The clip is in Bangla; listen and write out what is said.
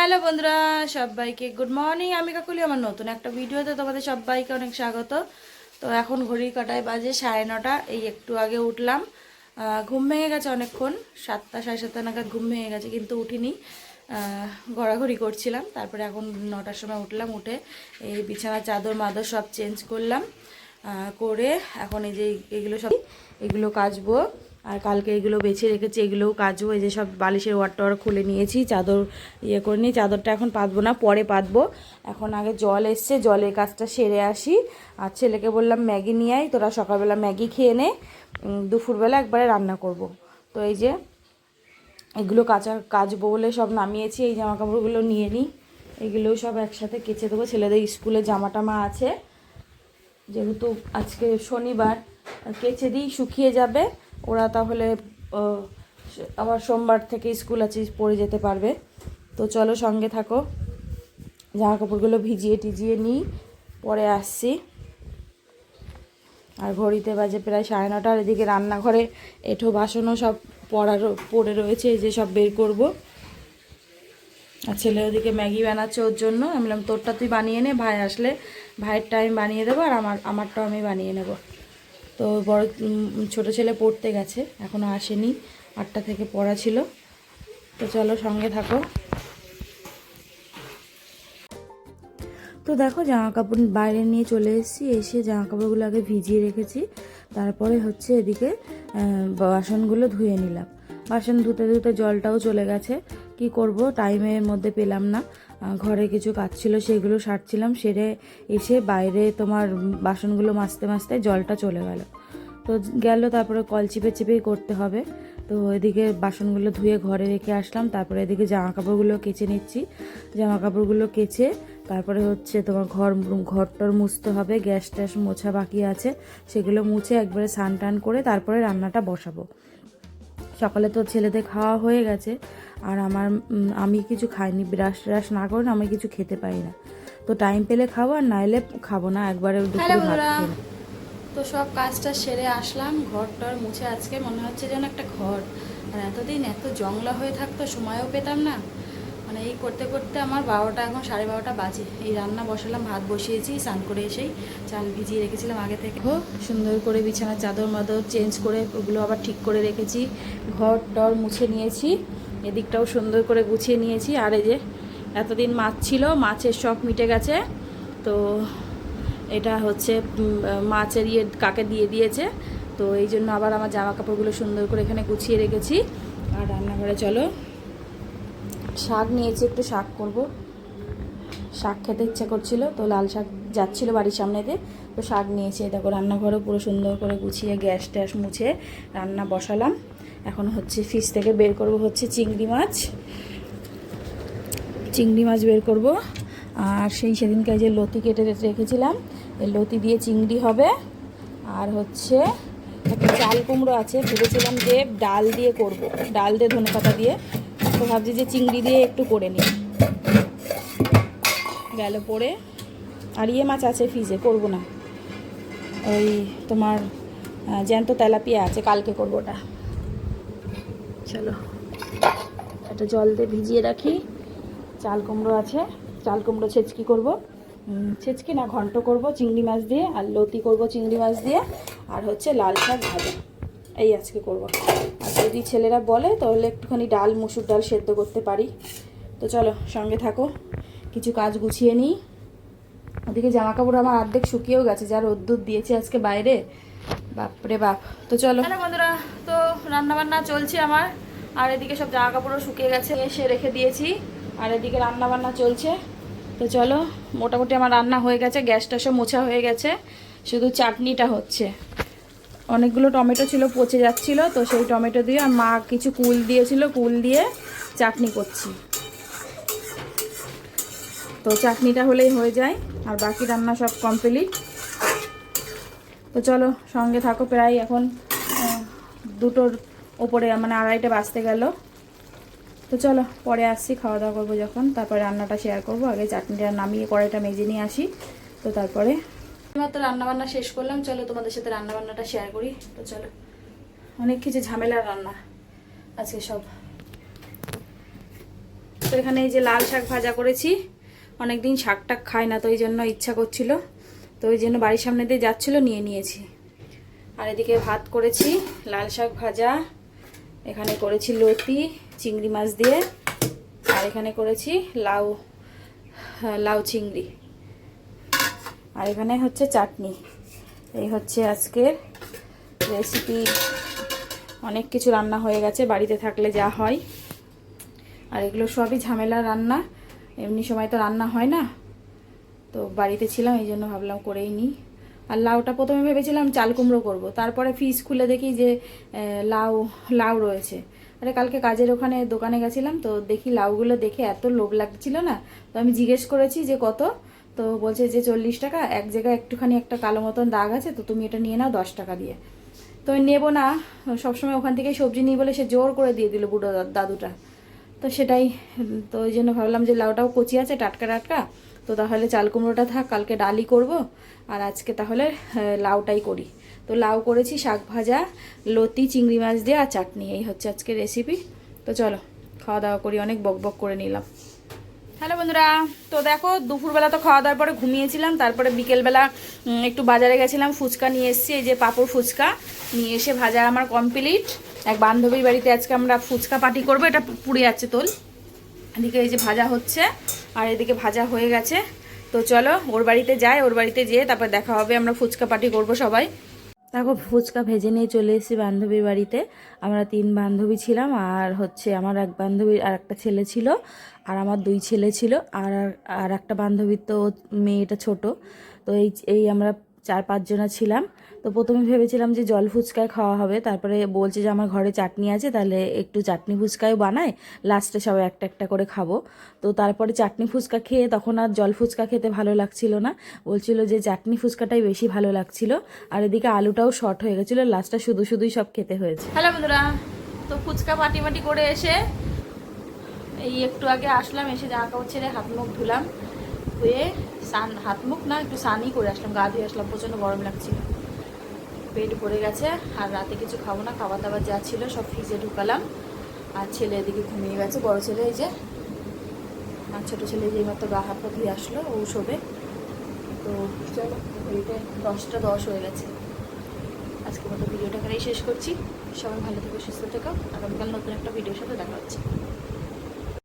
হ্যালো বন্ধুরা, সবাইকে গুড মর্নিং আমি কাকুলি, আমার নতুন একটা ভিডিওতে তোমাদের সবাইকে অনেক স্বাগত। তো এখন ঘড়ির কাটায় বাজে? সাড়ে নটা। এই একটু আগে উঠলাম। ঘুম ভেঙে গেছে অনেকক্ষণ। সাতটা, সাড়ে সাতটা নাগাদ ঘুম ভেঙে গেছে, কিন্তু উঠিনি। ঘোরাঘুরি করছিলাম। তারপরে এখন নটার সময় উঠলাম, উঠে এই বিছানা, চাদর, মাদর সব চেঞ্জ করলাম। করে এখন এই যে এগুলো সব, এগুলো কাচবো। আর কালকে এগুলো বেছে রেখেছি, এগুলোও কাচবো এই যে সব বালিশের ওয়ার টাওয়ার খুলে নিয়েছি, চাদর ইয়ে করে নিই, চাদরটা এখন পাতবো না, পরে পাতবো। এখন আগে জল এসছে, জলের কাজটা সেরে আসি। আর ছেলেকে বললাম, ম্যাগি নিয়ে আয়, তোরা সকালবেলা ম্যাগি খেয়ে নে দুপুরবেলা একবারে রান্না করব। তো এই যে এগুলো কাচা, কাচবো বলে সব নামিয়েছি, এই জামা কাপড়গুলো নিয়ে নিই। এগুলোও সব একসাথে কেচে দেবো, ছেলেদের স্কুলে জামা টামা আছে। যেহেতু আজকে শনিবার কেচে দিই, শুকিয়ে যাবে। ওরা তাহলে আবার সোমবার থেকে স্কুল আছে, পড়ে যেতে পারবে। তো চলো সঙ্গে থাকো। জামা কাপড়গুলো ভিজিয়ে টিজিয়ে নিই, পরে আসছি। আর ঘড়িতে বাজে প্রায় সাড়ে নটার এদিকে রান্নাঘরে এঁঠো বাসনও সব পড়ার, পড়ে রয়েছে যে সব বের করব। আর ছেলে ওদিকে ম্যাগি বানাচ্ছে ওর জন্য। আমি বললাম, তোরটা তুই বানিয়ে নে, ভাই আসলে ভাইয়েরটা আমি বানিয়ে দেবো, আর আমার, আমারটাও আমি বানিয়ে নেব। তো বড় ছোট ছেলে পড়তে গেছে এখনও আসেনি, আটটা থেকে পড়া ছিল। তো চলো সঙ্গে থাকো। তো দেখো জামা কাপড় বাইরে নিয়ে চলে এসেছি, এসে জামা কাপড়গুলো আগে ভিজিয়ে রেখেছি, তারপরে হচ্ছে এদিকে বাসনগুলো ধুয়ে নিলাম। বাসন ধুতে ধুতে জলটাও চলে গেছে কি করব? টাইমের মধ্যে পেলাম না। ঘরে কিছু কাজ ছিল, সেগুলো সারছিলাম, সেরে এসে বাইরে তোমার বাসনগুলো মাজতে মাজতে জলটা চলে গেল। তো গেল, তারপরে কল চিপে চিপেই করতে হবে। তো এদিকে বাসনগুলো ধুয়ে ঘরে রেখে আসলাম, তারপরে এদিকে জামা কাপড়গুলো কেচে নিচ্ছি। জামা কাপড়গুলো কেচে, তারপরে হচ্ছে তোমার ঘর ঘর টর মুছতে হবে, গ্যাস ট্যাস মোছা বাকি আছে, সেগুলো মুছে একবারে স্নান টান করে তারপরে রান্নাটা বসাবো। সকালে তো ছেলেদের খাওয়া হয়ে গেছে আর আমার আমি কিছু খাইনি ব্রাশ ট্রাশ না করে আমি কিছু খেতে পাই না। তো টাইম পেলে খাব আর নাইলে খাব না একবারে দুপুরে ভাত খেয়ে তো সব কাজটা সেরে আসলাম ঘর টর মুছে আজকে মনে হচ্ছে যেন একটা ঘর। আর এতদিন এত জংলা হয়ে থাকতো সময়ও পেতাম না। মানে এই করতে করতে আমার বারোটা এখন সাড়ে বারোটা বাজে। এই রান্না বসালাম, ভাত বসিয়েছি, স্নান করে এসেই চাল ভিজিয়ে রেখেছিলাম আগে থেকে। সুন্দর করে বিছানার চাদর মাদর চেঞ্জ করে ওগুলো আবার ঠিক করে রেখেছি। ঘর টর মুছে নিয়েছি, এদিকটাও সুন্দর করে গুছিয়ে নিয়েছি। আর এই যে এতদিন মাছ ছিল, মাছের শখ মিটে গেছে। তো এটা হচ্ছে মাছের ইয়ে কাকে দিয়ে দিয়েছে। তো এই জন্য আবার আমার জামা কাপড়গুলো সুন্দর করে এখানে গুছিয়ে রেখেছি। আর রান্নাঘরে চলো। শাক নিয়েছি, একটু শাক করব। শাক খেতে ইচ্ছা করছিল, তো লাল শাক যাচ্ছিল বাড়ির সামনেতে তো শাক নিয়েছি। দেখো রান্নাঘরে পুরো সুন্দর করে গুছিয়ে গ্যাস ট্যাস মুছে রান্না বসালাম। এখন হচ্ছে ফ্রিজ থেকে বের করব হচ্ছে চিংড়ি মাছ। চিংড়ি মাছ বের করব। আর সেই সেদিনকে যে লতি কেটে রেখেছিলাম, এই লতি দিয়ে চিংড়ি হবে। আর হচ্ছে একটা চাল কুমড়ো আছে, ভেবেছিলাম যে ডাল দিয়ে করব। ডাল দিয়ে ধনে পাতা দিয়ে। তো ভাবছি যে চিংড়ি দিয়ে একটু করে নিই। গেল পরে, আর ইয়ে মাছ আছে ফ্রিজে করব না। ওই তোমার জ্যান্ত তেলাপিয়া আছে, কালকে করব ওটা। চলো। একটা জল দিয়ে ভিজিয়ে রাখি। চাল কুমড়ো আছে, চাল কুমড়ো ছেচকি করব। ছেচকি না, ঘন্ট করব চিংড়ি মাছ দিয়ে, আর লতি করব চিংড়ি মাছ দিয়ে, আর হচ্ছে লাল শাক ভাজা। এই আজকে করব। যদি ছেলেরা বলে, তাহলে একটুখানি ডাল, মুসুর ডাল সেদ্ধ করতে পারি। তো চলো, সঙ্গে থাকো। কিছু কাজ গুছিয়ে নিই। ওদিকে জামা কাপড় আমার অর্ধেক শুকিয়েও গেছে, যা রোদ্দুর দিয়েছে আজকে বাইরে। বাপরে বাপ। তো চলো। বন্ধুরা, তো রান্নাবান্না চলছে আমার। আর এদিকে সব জামা কাপড়ও শুকিয়ে গেছে, এসে রেখে দিয়েছি। আর এদিকে রান্না বান্না চলছে। তো চলো, মোটামুটি আমার রান্না হয়ে গেছে, গ্যাসটা সব মোছা হয়ে গেছে। শুধু চাটনিটা হচ্ছে। অনেকগুলো টমেটো ছিল, পচে যাচ্ছিল, তো সেই টমেটো দিয়ে আর মা কিছু কুল দিয়েছিল, কুল দিয়ে চাটনি করছি। তো চাটনিটা হলেই হয়ে যায়, আর বাকি রান্না সব কমপ্লিট তো চলো, সঙ্গে থাকো প্রায় এখন দুটোর ওপরে মানে আড়াইটা বাজতে গেল। তো চলো, পরে আসছি, খাওয়া দাওয়া করব যখন, তারপরে রান্নাটা শেয়ার করব, আগে চাটনিটা নামিয়ে, কড়াইটা মেজে নিয়ে আসি, তো তারপরে মাত্র রান্নাবান্না শেষ করলাম। চলো তোমাদের সাথে রান্নাবান্নাটা শেয়ার করি। তো চলো। অনেক কিছু ঝামেলার রান্না আজকে সব। তো এখানে এই যে লাল শাক ভাজা করেছি। অনেকদিন শাক টাক খাই না তো এই জন্য ইচ্ছা করছিল। তো ওই জন্য বাড়ির সামনে দিয়ে যাচ্ছিল নিয়ে নিয়েছি। আর এদিকে ভাত করেছি লাল শাক ভাজা। এখানে করেছি লতি চিংড়ি মাছ দিয়ে। আর এখানে করেছি লাউ হ্যাঁ, লাউ চিংড়ি। আর এখানে হচ্ছে চাটনি। এই হচ্ছে আজকের রেসিপি অনেক কিছু রান্না হয়ে গেছে, বাড়িতে থাকলে যা হয়। আর এগুলো সবই ঝামেলা রান্না, এমনি সময় তো রান্না হয় না। তো বাড়িতে ছিলাম, এই জন্য ভাবলাম করেই নিই। আর লাউটা প্রথমে ভেবেছিলাম চাল কুমড়ো করব, তারপরে ফ্রিজ খুলে দেখি যে লাউ লাউ রয়েছে। আরে কালকে কাজের ওখানে দোকানে গেছিলাম, তো দেখি লাউগুলো দেখে এত লোভ লাগছিল না, তো আমি জিজ্ঞেস করেছি যে কত তো বলছে যে চল্লিশ টাকা, এক জায়গায় একটুখানি একটা কালো মতন দাগ আছে, তো তুমি এটা নিয়ে নাও দশ টাকা দিয়ে। তো নেব না, সবসময় ওখান থেকে সবজি নিই বলে সে জোর করে দিয়ে দিল বুড়ো দাদুটা। তো সেটাই, তো ওই জন্য ভাবলাম যে লাউটাও কচি আছে, টাটকা টাটকা, তো তাহলে চাল কুমড়োটা থাক, কালকে ডালি করব, আর আজকে তাহলে লাউটাই করি। তো লাউ করেছি, শাক ভাজা, লতি, চিংড়ি মাছ দিয়ে, আর চাটনি, এই হচ্ছে আজকে রেসিপি তো চলো, খাওয়া দাওয়া করি, অনেক বক বক করে নিলাম। হ্যালো বন্ধুরা, তো দেখো দুপুরবেলা তো খাওয়া দাওয়ার পরে ঘুমিয়েছিলাম, তারপরে বিকেলবেলা একটু বাজারে গেছিলাম, ফুচকা নিয়ে এসেছি, এই যে পাঁপড় ফুচকা, নিয়ে এসে ভাজা আমার কমপ্লিট এক বান্ধবীর বাড়িতে আজকে আমরা ফুচকা পার্টি করব, এটা পুড়ে যাচ্ছে তোল। এদিকে এই যে ভাজা হচ্ছে, আর এদিকে ভাজা হয়ে গেছে। তো চলো, ওর বাড়িতে যাই, ওর বাড়িতে যেয়ে তারপর দেখা হবে, আমরা ফুচকা পার্টি করব সবাই। দেখো ফুচকা ভেজে নিয়ে চলে এসেছি বান্ধবীর বাড়িতে। আমরা তিন বান্ধবী ছিলাম, আর হচ্ছে আমার এক বান্ধবীর আর একটা ছেলে ছিল, আর আমার দুই ছেলে ছিল, আর আর একটা বান্ধবীর তো মেয়েটা ছোট। তো এই এই আমরা চার পাঁচজনা ছিলাম। তো প্রথমে ভেবেছিলাম যে জল ফুচকায় খাওয়া হবে। তারপরে বলছে যে আমার ঘরে চাটনি আছে, তাহলে একটু চাটনি ফুচকায় বানায় লাস্টে সবাই একটা একটা করে খাব। তো তারপরে চাটনি ফুচকা খেয়ে তখন আর জল ফুচকা খেতে ভালো লাগছিল না। বলছিল যে চাটনি ফুচকাটাই বেশি ভালো লাগছিল। আর এদিকে আলুটাও শর্ট হয়ে গেছিল। লাস্টটা শুধু শুধুই সব খেতে হয়েছে। হ্যালো বন্ধুরা, তো ফুচকা পাটি মাটি করে এসে এই একটু আগে আসলাম, এসে জামা কাপড় ছেড়ে হাত মুখ ধুলাম। ধুয়ে সান হাত মুখ না একটু সানই করে আসলাম, গা ধুয়ে আসলাম, প্রচণ্ড গরম লাগছিল। পেট ভরে গেছে, আর রাতে কিছু খাব না খাবার দাবার যা ছিল সব ফ্রিজে ঢুকালাম। আর ছেলে এদিকে ঘুমিয়ে গেছে, বড় ছেলে এই যে, আর ছোটো ছেলে যে মাত্র গা, হাত পা ধুয়ে আসলো, ও শোবে। তো চলো দশটা দশ হয়ে গেছে। আজকে মতো ভিডিওটা এখানেই শেষ করছি। সবাই ভালো থেকো, সুস্থ থেকো। আগামীকাল নতুন একটা ভিডিওর সাথে দেখা হচ্ছে।